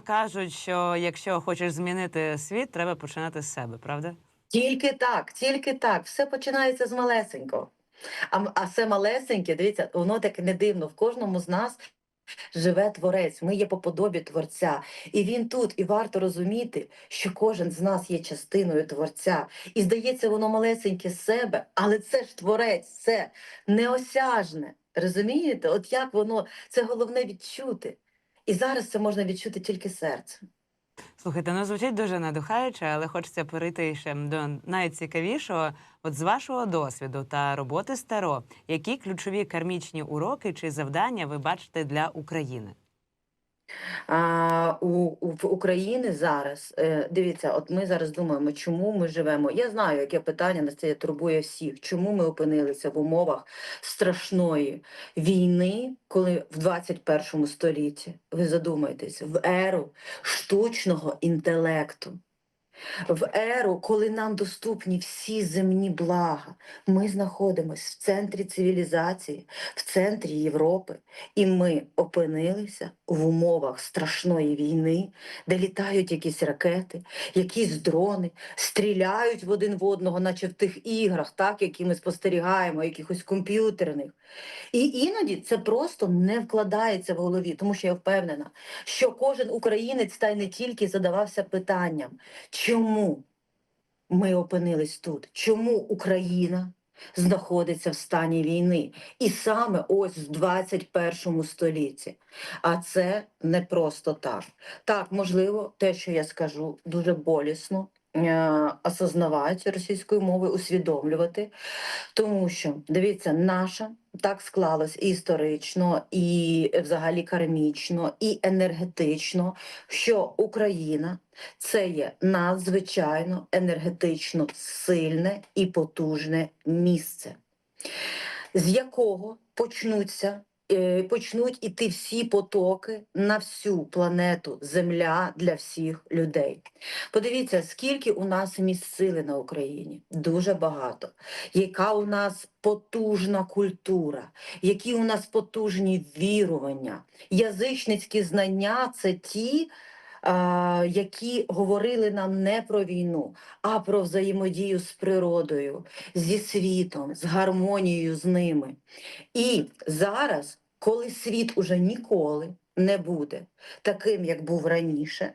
кажуть, що якщо хочеш змінити світ, треба починати з себе, правда? Тільки так, тільки так. Все починається з малесенького. А, а все малесеньке, дивіться, воно так не дивно. В кожному з нас живе творець. Ми є по подобі творця. І він тут. І варто розуміти, що кожен з нас є частиною творця. І здається, воно малесеньке з себе, але це ж творець, це неосяжне. Розумієте? От як воно це головне відчути. І зараз це можна відчути тільки серцем. Слухайте, ну звучить дуже надихаюче, але хочеться перейти ще до найцікавішого. От з вашого досвіду та роботи з Таро, які ключові кармічні уроки чи завдання ви бачите для України? А, у, у в зараз е, дивіться, от ми зараз думаємо, чому ми живемо. Я знаю, яке питання на це турбує всіх. Чому ми опинилися в умовах страшної війни, коли в 21 столітті ви задумаєтесь, в еру штучного інтелекту. В еру, коли нам доступні всі земні блага, ми знаходимося в центрі цивілізації, в центрі Європи, і ми опинилися в умовах страшної війни, де літають якісь ракети, якісь дрони, стріляють в один в одного, наче в тих іграх, так, які ми спостерігаємо, якихось комп'ютерних. І іноді це просто не вкладається в голові, тому що я впевнена, що кожен українець та й не тільки задавався питанням, чому ми опинились тут, чому Україна знаходиться в стані війни, і саме ось в 21 столітті. А це не просто так. Так, можливо, те, що я скажу, дуже болісно. Е, Осознавати російською мовою, усвідомлювати, тому що дивіться, наша так склалось і історично, і взагалі кармічно, і енергетично, що Україна це є надзвичайно енергетично сильне і потужне місце, з якого почнуться. Е, Почнуть іти всі потоки на всю планету Земля для всіх людей. Подивіться, скільки у нас місць сили на Україні. Дуже багато. Яка у нас потужна культура, які у нас потужні вірування, язичницькі знання це ті, які говорили нам не про війну, а про взаємодію з природою, зі світом, з гармонією з ними. І зараз, коли світ уже ніколи не буде таким, як був раніше,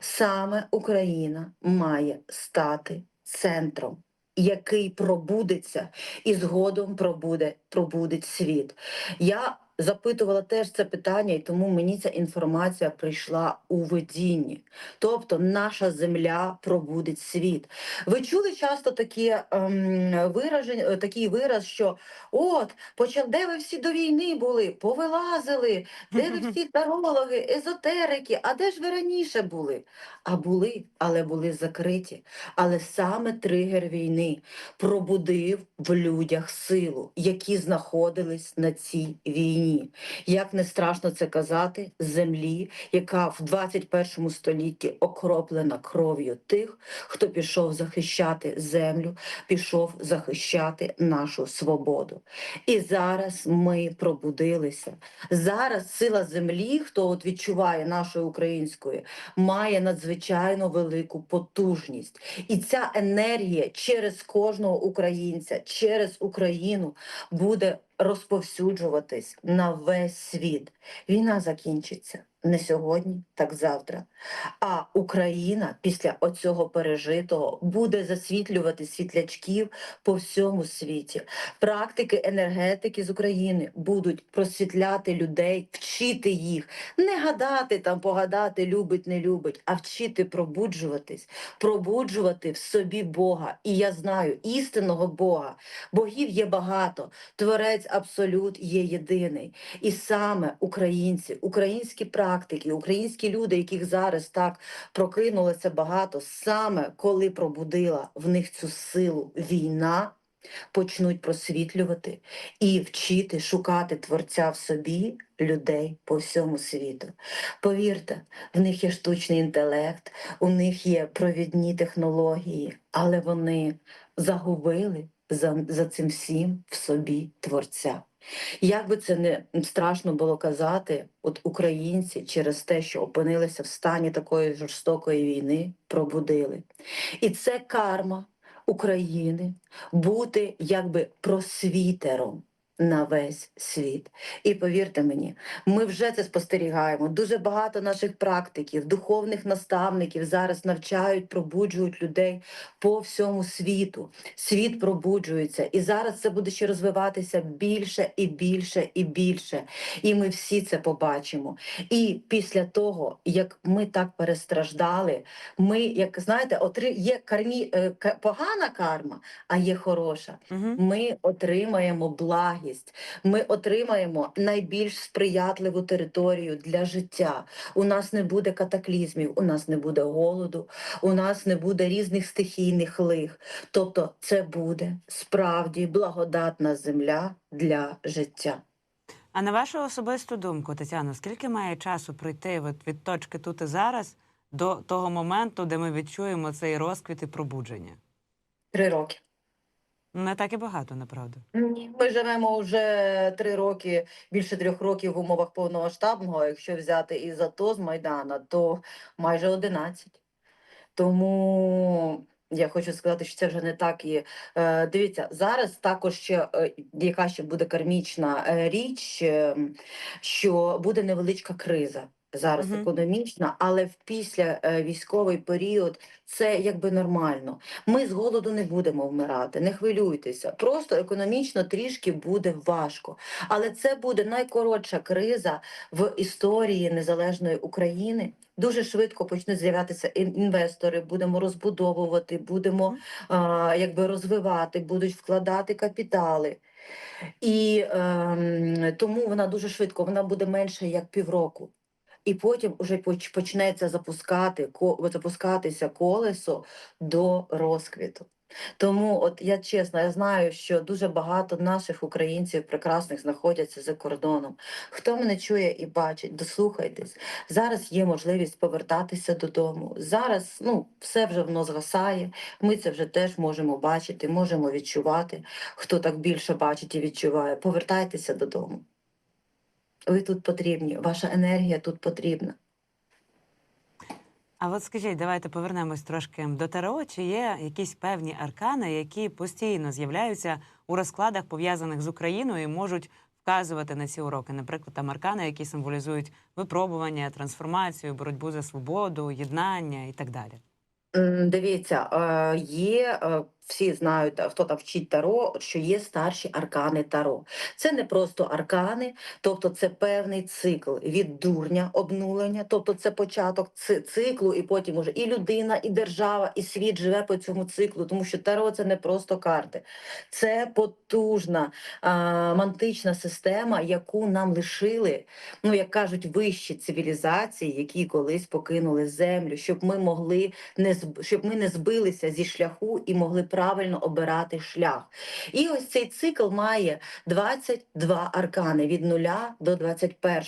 саме Україна має стати центром, який пробудеться і згодом пробуде, пробудить світ. Я запитувала теж це питання, і тому мені ця інформація прийшла у видінні. Тобто наша земля пробудить світ. Ви чули часто такі ем, вираження, е, такий вираз, що от почав, де ви всі до війни були, повилазили, де ви всі тарологи, езотерики, а де ж ви раніше були? А були, але були закриті. Але саме тригер війни пробудив в людях силу, які знаходились на цій війні. Як не страшно це казати, землі, яка в 21 столітті окроплена кров'ю тих, хто пішов захищати землю, пішов захищати нашу свободу. І зараз ми пробудилися. Зараз сила землі, хто от відчуває нашої української, має надзвичайно велику потужність. І ця енергія через кожного українця, через Україну буде розповсюджуватись на весь світ. Війна закінчиться не сьогодні, так завтра. А Україна після оцього пережитого буде засвітлювати світлячків по всьому світі. Практики енергетики з України будуть просвітляти людей, вчити їх, не гадати там, погадати, любить, не любить, а вчити пробуджуватись, пробуджувати в собі Бога. І я знаю істинного Бога. Богів є багато, творець абсолют є єдиний. І саме українці, українські практики, українські люди, яких зараз так прокинулося багато, саме коли пробудила в них цю силу війна, почнуть просвітлювати і вчити шукати творця в собі людей по всьому світу. Повірте, в них є штучний інтелект, у них є провідні технології, але вони загубили за, за цим всім в собі творця. Як би це не страшно було казати, от українці через те, що опинилися в стані такої жорстокої війни, пробудили. І це карма України бути якби просвітером на весь світ. І повірте мені, ми вже це спостерігаємо. Дуже багато наших практиків, духовних наставників зараз навчають, пробуджують людей по всьому світу. Світ пробуджується, і зараз це буде ще розвиватися більше і більше і більше. І ми всі це побачимо. І після того, як ми так перестраждали, ми, як знаєте, отри... є кармі... е, погана карма, а є хороша. Ми отримаємо благість, ми отримаємо найбільш сприятливу територію для життя. У нас не буде катаклізмів, у нас не буде голоду, у нас не буде різних стихійних лих. Тобто, це буде справді благодатна земля для життя. А на вашу особисту думку, Тетяно, скільки має часу пройти от від точки тут і зараз до того моменту, де ми відчуємо цей розквіт і пробудження? Три роки. Не так і багато, направду. Ні, ми живемо вже три роки, більше трьох років в умовах повномасштабного. Якщо взяти із АТО з Майдана, то майже 11. Тому я хочу сказати, що це вже не так і е, дивіться, зараз також ще е, яка ще буде кармічна е, річ, е, що буде невеличка криза. Зараз Мгм. економічна, але в після е, військовий період це якби нормально. Ми з голоду не будемо вмирати, не хвилюйтеся. Просто економічно трішки буде важко. Але це буде найкоротша криза в історії незалежної України. Дуже швидко почнуть з'являтися інвестори, будемо розбудовувати, будемо а, якби розвивати, будуть вкладати капітали. І ем, тому вона дуже швидко, вона буде менше як півроку. І потім вже почнеться запускати, запускатися колесо до розквіту. Тому, от я чесно, я знаю, що дуже багато наших українців прекрасних знаходяться за кордоном. Хто мене чує і бачить, дослухайтесь. Зараз є можливість повертатися додому. Зараз ну, все вже воно згасає. Ми це вже теж можемо бачити, можемо відчувати. Хто так більше бачить і відчуває, повертайтеся додому. Ви тут потрібні, ваша енергія тут потрібна. А от скажіть, давайте повернемось трошки до Таро. Чи є якісь певні аркани, які постійно з'являються у розкладах, пов'язаних з Україною, і можуть вказувати на ці уроки? Наприклад, там аркани, які символізують випробування, трансформацію, боротьбу за свободу, єднання і так далі. Дивіться, е, є е, всі знають, хто там вчить таро, що є старші аркани таро. Це не просто аркани, тобто це певний цикл від дурня обнулення, тобто це початок циклу, і потім уже і людина, і держава, і світ живе по цьому циклу, тому що таро це не просто карти, це потужна а, мантична система, яку нам лишили, ну як кажуть, вищі цивілізації, які колись покинули землю, щоб ми могли не щоб ми не збилися зі шляху і могли правильно обирати шлях. І ось цей цикл має 22 аркани від 0 до 21.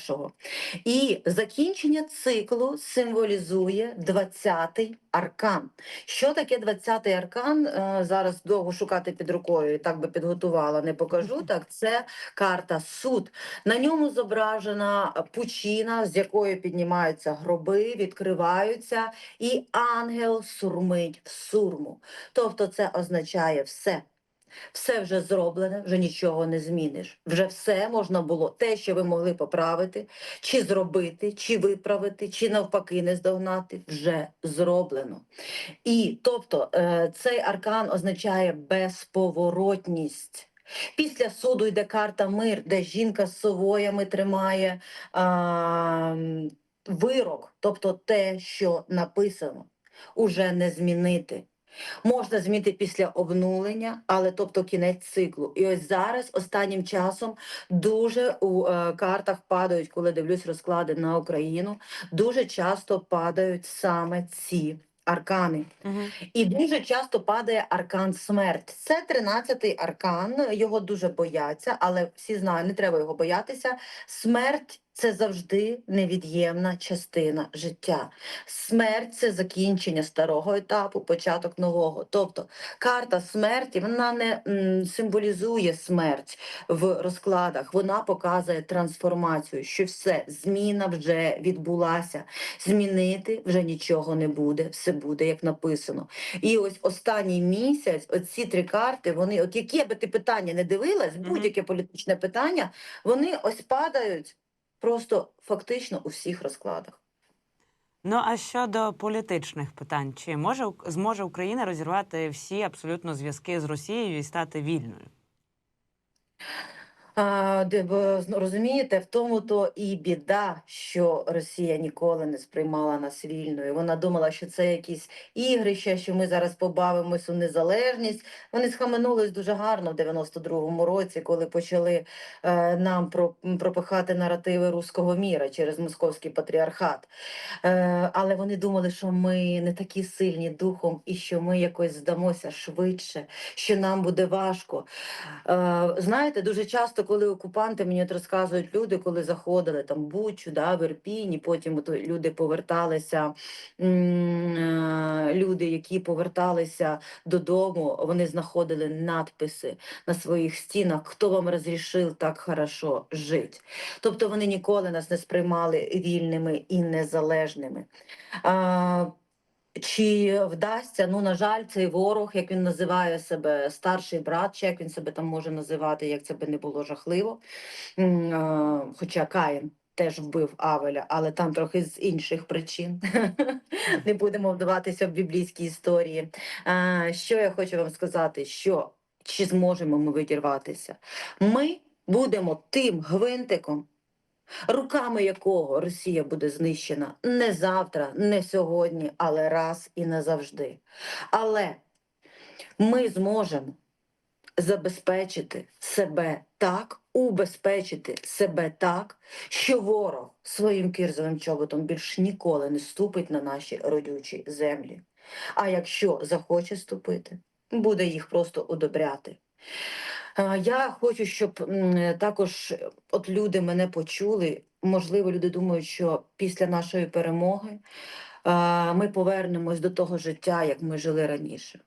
І закінчення циклу символізує 20-й аркан. Що таке 20-й аркан? Е, Зараз довго шукати під рукою, так би підготувала, не покажу. Так, це карта суд. На ньому зображена пучина, з якої піднімаються гроби, відкриваються, і ангел сурмить в сурму. Тобто це означає все. Все вже зроблене, вже нічого не зміниш. Вже все можна було, те, що ви могли поправити, чи зробити, чи виправити, чи навпаки не здогнати, вже зроблено. І тобто е, цей аркан означає безповоротність. Після суду йде карта мир, де жінка з совоями тримає а, вирок, тобто те, що написано, уже не змінити. Можна змінити після обнулення, але тобто кінець циклу. І ось зараз останнім часом дуже у е, картах падають, коли дивлюсь розклади на Україну, дуже часто падають саме ці аркани. Угу. І дуже часто падає аркан смерть. Це 13-й аркан, його дуже бояться, але всі знають, не треба його боятися. Смерть це завжди невід'ємна частина життя. Смерть це закінчення старого етапу, початок нового. Тобто карта смерті вона не м, символізує смерть в розкладах, вона показує трансформацію, що все, зміна вже відбулася. Змінити вже нічого не буде, все буде як написано. І ось останній місяць, оці три карти, вони, от яке би ти питання не дивилась, будь-яке політичне питання, вони ось падають просто фактично у всіх розкладах. Ну а щодо політичних питань, чи може зможе Україна розірвати всі абсолютно зв'язки з Росією і стати вільною? Де, розумієте, в тому то і біда, що Росія ніколи не сприймала нас вільною. Вона думала, що це якісь ігрища, що ми зараз побавимось у незалежність. Вони схаменулись дуже гарно в 92-му році, коли почали е, нам про, пропихати наративи руського міра через московський патріархат. Е, але вони думали, що ми не такі сильні духом і що ми якось здамося швидше, що нам буде важко. Е, знаєте, дуже часто, коли окупанти мені от розказують люди, коли заходили там Бучу, да, в Ірпінь, і потім от люди поверталися, е, люди, які поверталися додому, вони знаходили надписи на своїх стінах, хто вам розрішив так хорошо жити. Тобто вони ніколи нас не сприймали вільними і незалежними. А, чи вдасться, ну, на жаль, цей ворог, як він називає себе старший брат, чи як він себе там може називати, як це би не було жахливо. Хоча Каїн теж вбив Авеля, але там трохи з інших причин. Не будемо вдаватися в біблійські історії. Що я хочу вам сказати, що чи зможемо ми відірватися? Ми будемо тим гвинтиком, руками якого Росія буде знищена не завтра, не сьогодні, але раз і назавжди. Але ми зможемо забезпечити себе так, убезпечити себе так, що ворог своїм кирзовим чоботом більш ніколи не ступить на наші родючі землі. А якщо захоче ступити, буде їх просто удобряти. Е, Я хочу, щоб також е, от люди мене почули. Можливо, люди думають, що після нашої перемоги е, ми повернемось до того життя, як ми жили раніше.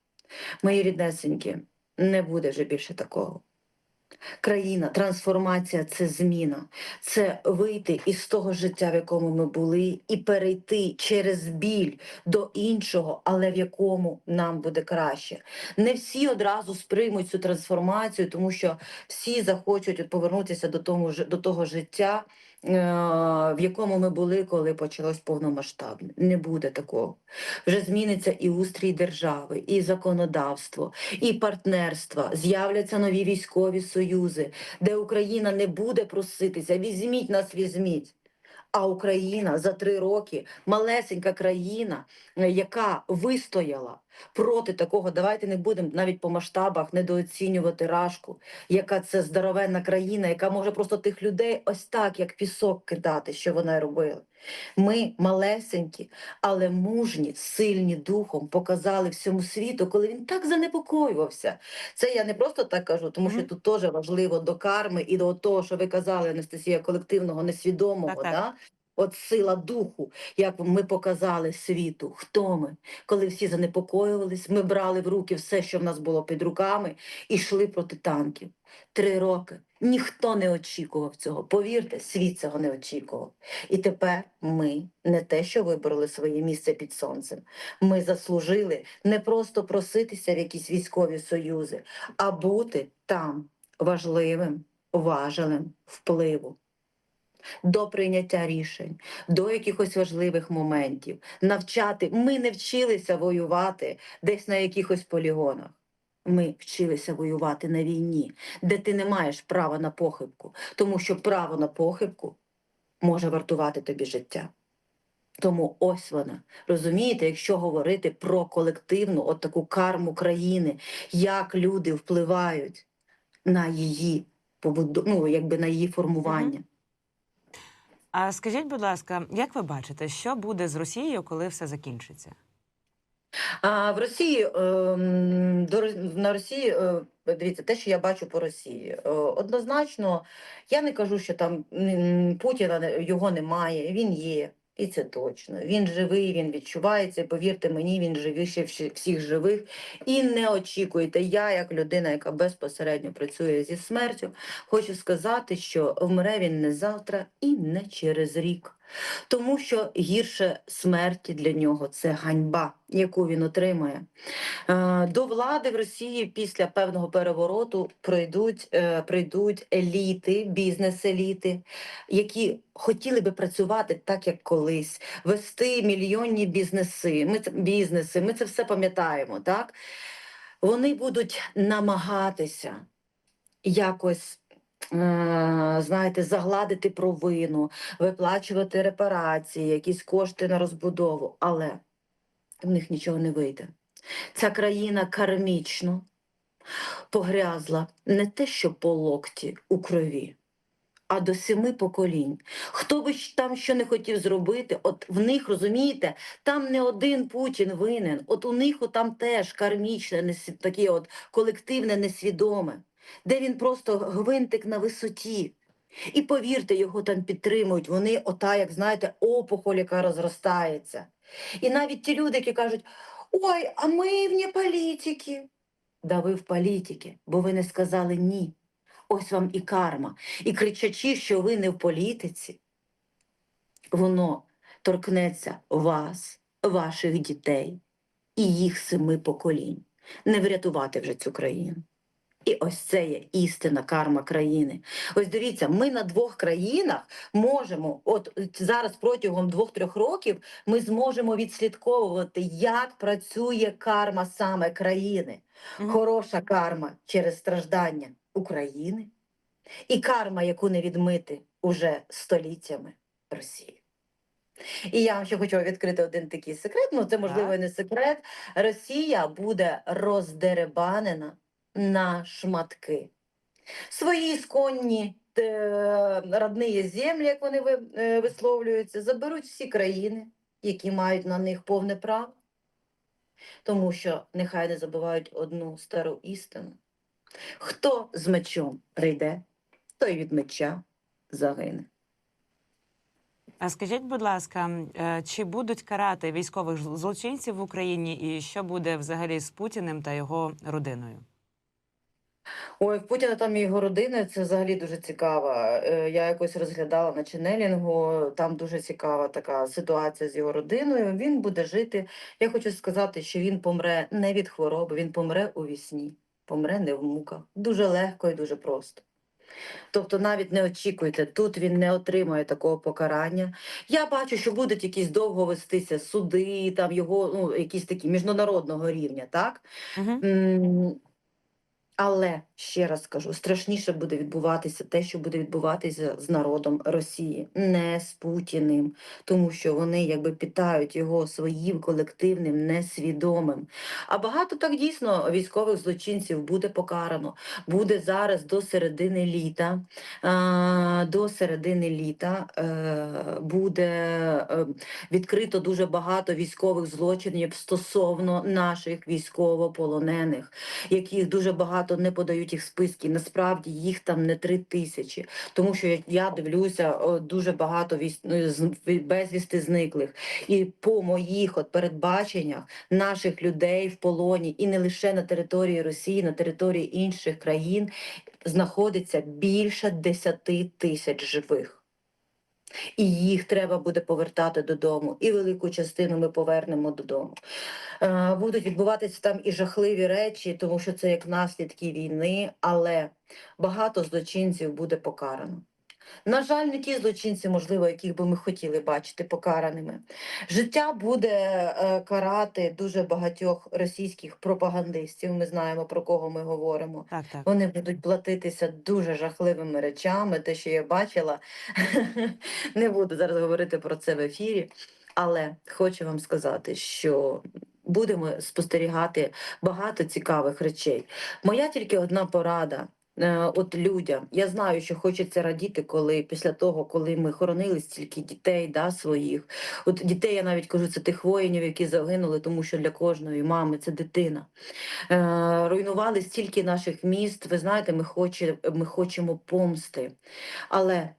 Мої ріднесенькі, не буде вже більше такого. Країна, трансформація це зміна, це вийти із того життя, в якому ми були, і перейти через біль до іншого, але в якому нам буде краще. Не всі одразу сприймуть цю трансформацію, тому що всі захочуть повернутися до, того до того життя, в якому ми були, коли почалось повномасштабне. Не буде такого. Вже зміниться і устрій держави, і законодавство, і партнерства. З'являться нові військові союзи, де Україна не буде проситися, візьміть нас, візьміть. А Україна за три роки малесенька країна, е, яка вистояла проти такого. Давайте не будемо навіть по масштабах недооцінювати рашку, яка це здоровенна країна, яка може просто тих людей ось так, як пісок кидати, що вона й робила. Ми малесенькі, але мужні, сильні духом показали всьому світу, коли він так занепокоювався. Це я не просто так кажу, тому що тут теж важливо до карми і до того, що ви казали, Анастасія, колективного, несвідомого. Так, так. Да? От сила духу, як ми показали світу, хто ми, коли всі занепокоювались, ми брали в руки все, що в нас було під руками, і йшли проти танків. Три роки. Ніхто не очікував цього. Повірте, світ цього не очікував. І тепер ми не те, що вибороли своє місце під сонцем. Ми заслужили не просто проситися в якісь військові союзи, а бути там важливим, важелем впливу. До прийняття рішень, до якихось важливих моментів, навчати. Ми не вчилися воювати десь на якихось полігонах. Ми вчилися воювати на війні, де ти не маєш права на похибку, тому що право на похибку може вартувати тобі життя. Тому ось вона. Розумієте, якщо говорити про колективну от таку карму країни, як люди впливають на її побуду, ну, якби на її формування. А скажіть, будь ласка, як ви бачите, що буде з Росією, коли все закінчиться? А в Росії ем, на Росії е, дивіться, те, що я бачу по Росії, е, однозначно, я не кажу, що там Путіна його немає. Він є, і це точно. Він живий, він відчувається. Повірте мені, він живіше всі- всіх живих. І не очікуйте. Я, як людина, яка безпосередньо працює зі смертю, хочу сказати, що вмре він не завтра і не через рік. Тому що гірше смерті для нього це ганьба, яку він отримає. Е, До влади в Росії після певного перевороту прийдуть, е, прийдуть еліти, бізнес-еліти, які хотіли би працювати так, як колись, вести мільйонні бізнеси. Ми бізнеси, ми це все пам'ятаємо. Так вони будуть намагатися якось. Е, Знаєте, загладити провину, виплачувати репарації, якісь кошти на розбудову, але в них нічого не вийде. Ця країна кармічно погрязла не те, що по локті у крові, а до семи поколінь. Хто би там що не хотів зробити, от в них, розумієте, там не один Путін винен, от у них там теж кармічне, таке от колективне, несвідоме, де він просто гвинтик на висоті. І повірте, його там підтримують. Вони, ота, як знаєте, опухоль, яка розростається. І навіть ті люди, які кажуть, ой, а ми вне політики. Да ви в політики, бо ви не сказали ні. Ось вам і карма. І кричачи, що ви не в політиці, воно торкнеться вас, ваших дітей і їх семи поколінь. Не врятувати вже цю країну. І ось це є істина карма країни. Ось дивіться, ми на двох країнах можемо, от зараз протягом двох-трьох років, ми зможемо відслідковувати, як працює карма саме країни. Мгм. Хороша карма через страждання України і карма, яку не відмити уже століттями Росії. І я вам ще хочу відкрити один такий секрет. Ну, це можливо і не секрет. Росія буде роздеребанена на шматки. Свої ісконні е, родні землі, як вони е, висловлюються, заберуть всі країни, які мають на них повне право. Тому що нехай не забувають одну стару істину. Хто з мечом прийде, той від меча загине. А скажіть, будь ласка, е, чи будуть карати військових злочинців в Україні, і що буде взагалі з Путіним та його родиною? Ой, в Путіна там і його родина, це взагалі дуже цікаво. Е, Я якось розглядала на ченелінгу, там дуже цікава така ситуація з його родиною. Він буде жити. Я хочу сказати, що він помре не від хвороби, він помре у вісні, помре не в муках. Дуже легко і дуже просто. Тобто навіть не очікуйте, тут він не отримає такого покарання. Я бачу, що будуть якісь довго вестися суди, там його ну, якісь такі міжнародного рівня, так? Угу. М, Але ще раз кажу, страшніше буде відбуватися те, що буде відбуватися з народом Росії, не з Путіним, тому що вони якби питають його своїм колективним несвідомим. А багато так дійсно військових злочинців буде покарано. Буде зараз до середини літа. До середини літа е, буде е, відкрито дуже багато військових злочинів стосовно наших військовополонених яких дуже багато не подають їх списки. Насправді їх там не три тисячі. Тому що я дивлюся, дуже багато ну, безвісти зниклих. І по моїх от передбаченнях наших людей в полоні, і не лише на території Росії, на території інших країн знаходиться більше 10 тисяч живих. І їх треба буде повертати додому, і велику частину ми повернемо додому. Е, Будуть відбуватися там і жахливі речі, тому що це як наслідки війни, але багато злочинців буде покарано. На жаль, не ті злочинці, можливо, яких би ми хотіли бачити покараними. Життя буде е, карати дуже багатьох російських пропагандистів. Ми знаємо про кого ми говоримо. Так, так. Вони будуть платитися дуже жахливими речами. Те, що я бачила, не буду зараз говорити про це в ефірі, але хочу вам сказати, що будемо спостерігати багато цікавих речей. Моя тільки одна порада. Е, от людям. Я знаю, що хочеться радіти, коли після того, коли ми хоронили стільки дітей, да, своїх. От дітей я навіть кажу, це тих воїнів, які загинули, тому що для кожної мами це дитина. Е, руйнували стільки наших міст. Ви знаєте, ми, хоче, ми хочемо помсти. Але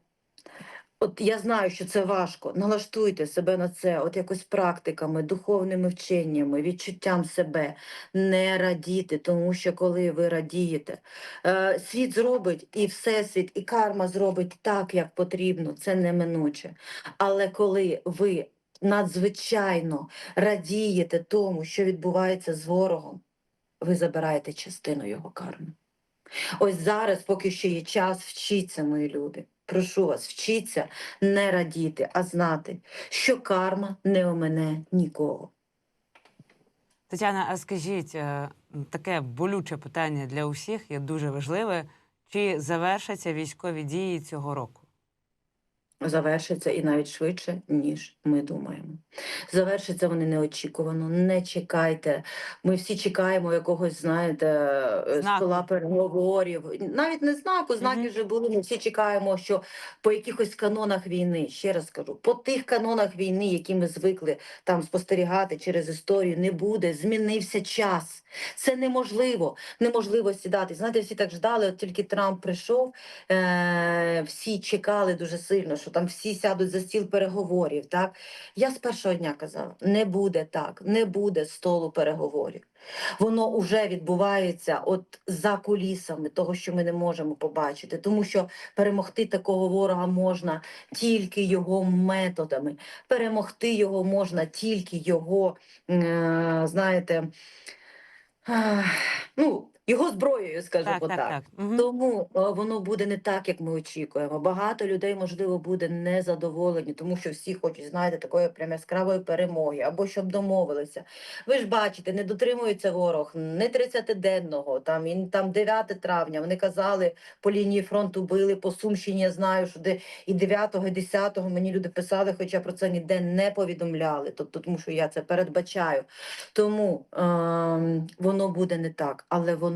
От я знаю, що це важко. Налаштуйте себе на це, от якось практиками, духовними вченнями, відчуттям себе, не радіти, тому що коли ви радієте, е, світ зробить і всесвіт, і карма зробить так, як потрібно, це неминуче. Але коли ви надзвичайно радієте тому, що відбувається з ворогом, ви забираєте частину його карми. Ось зараз, поки ще є час, вчіться, мої люди. Прошу вас, вчіться не радіти, а знати, що карма не омине нікого. Тетяна, а скажіть, е, таке болюче питання для усіх є дуже важливе. Чи завершаться військові дії цього року? Завершиться і навіть швидше, ніж ми думаємо. Завершиться вони неочікувано. Не чекайте. Ми всі чекаємо якогось, знаєте, е, стола переговорів. Навіть не знаку, знаки Мгм. вже були. Ми всі чекаємо, що по якихось канонах війни, ще раз кажу, по тих канонах війни, які ми звикли там спостерігати через історію, не буде. Змінився час. Це неможливо. Неможливо сідати. Знаєте, всі так ждали, от тільки Трамп прийшов. Е, всі чекали дуже сильно, що там всі сядуть за стіл переговорів. Так я з першого дня казала: не буде так, не буде столу переговорів. Воно вже відбувається от за кулісами того, що ми не можемо побачити, тому що перемогти такого ворога можна тільки його методами. Перемогти його можна тільки його, е, знаєте, ну, його зброєю, скажімо Так, так, так. Мгм. тому е, воно буде не так, як ми очікуємо. Багато людей, можливо, буде незадоволені, тому що всі хочуть, знаєте, такої прям яскравої перемоги, або щоб домовилися. Ви ж бачите, не дотримується ворог не 30-денного, там, і, там 9 травня. Вони казали, по лінії фронту били, по Сумщині я знаю, що де і 9, і 10 мені люди писали, хоча про це ніде не повідомляли, тобто, тому що я це передбачаю. Тому ем, воно буде не так, але воно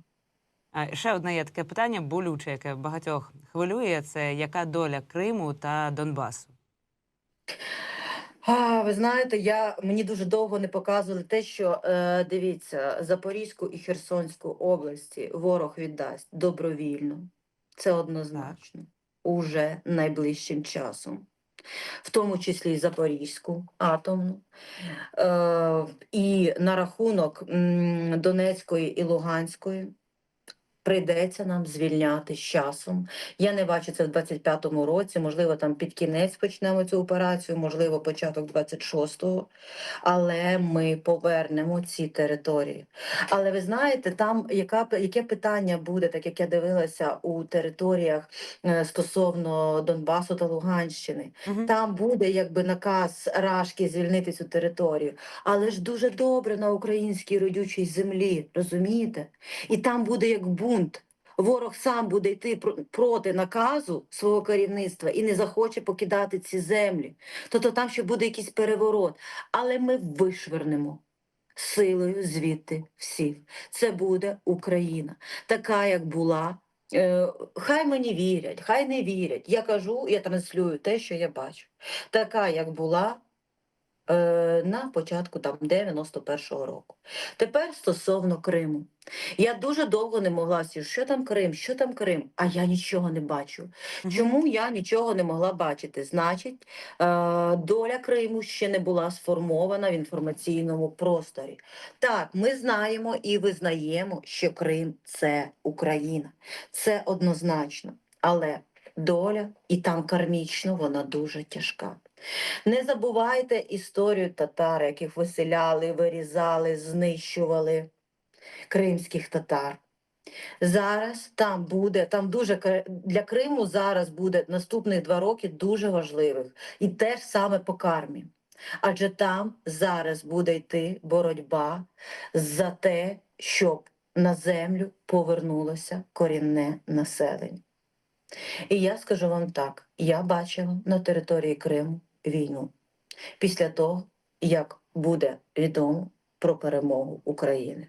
Ще одне є таке питання болюче, яке багатьох хвилює: це яка доля Криму та Донбасу? А, ви знаєте, я мені дуже довго не показували те, що е, дивіться, Запорізьку і Херсонську області ворог віддасть добровільно. Це однозначно. Уже найближчим часом. В тому числі і Запорізьку атомну. Е, і на рахунок Донецької і Луганської прийдеться нам звільняти з часом. Я не бачу це в 25-му році, можливо, там під кінець почнемо цю операцію, можливо, початок 26-го, але ми повернемо ці території. Але ви знаєте, там яка, яке питання буде, так як я дивилася у територіях е, стосовно Донбасу та Луганщини. Мгм. Там буде якби наказ Рашки звільнити цю територію, але ж дуже добре на українській родючій землі, розумієте? І там буде як бунт. Ворог сам буде йти проти наказу свого керівництва і не захоче покидати ці землі. Тобто там ще буде якийсь переворот. Але ми вишвернемо силою звідти всіх. Це буде Україна, така, як була. Е, Хай мені вірять, хай не вірять. Я кажу, я транслюю те, що я бачу. Така, як була, на початку там 91-го року. Тепер стосовно Криму. Я дуже довго не могла сі, що там Крим, що там Крим, а я нічого не бачу. Чому я нічого не могла бачити? Значить, е, доля Криму ще не була сформована в інформаційному просторі. Так, ми знаємо і визнаємо, що Крим це Україна. Це однозначно. Але доля і там кармічно вона дуже тяжка. Не забувайте історію татар, яких виселяли, вирізали, знищували кримських татар. Зараз там буде, там дуже для Криму зараз буде наступних два роки дуже важливих. І те ж саме по кармі. Адже там зараз буде йти боротьба за те, щоб на землю повернулося корінне населення. І я скажу вам так: я бачила на території Криму війну після того, як буде відомо про перемогу України.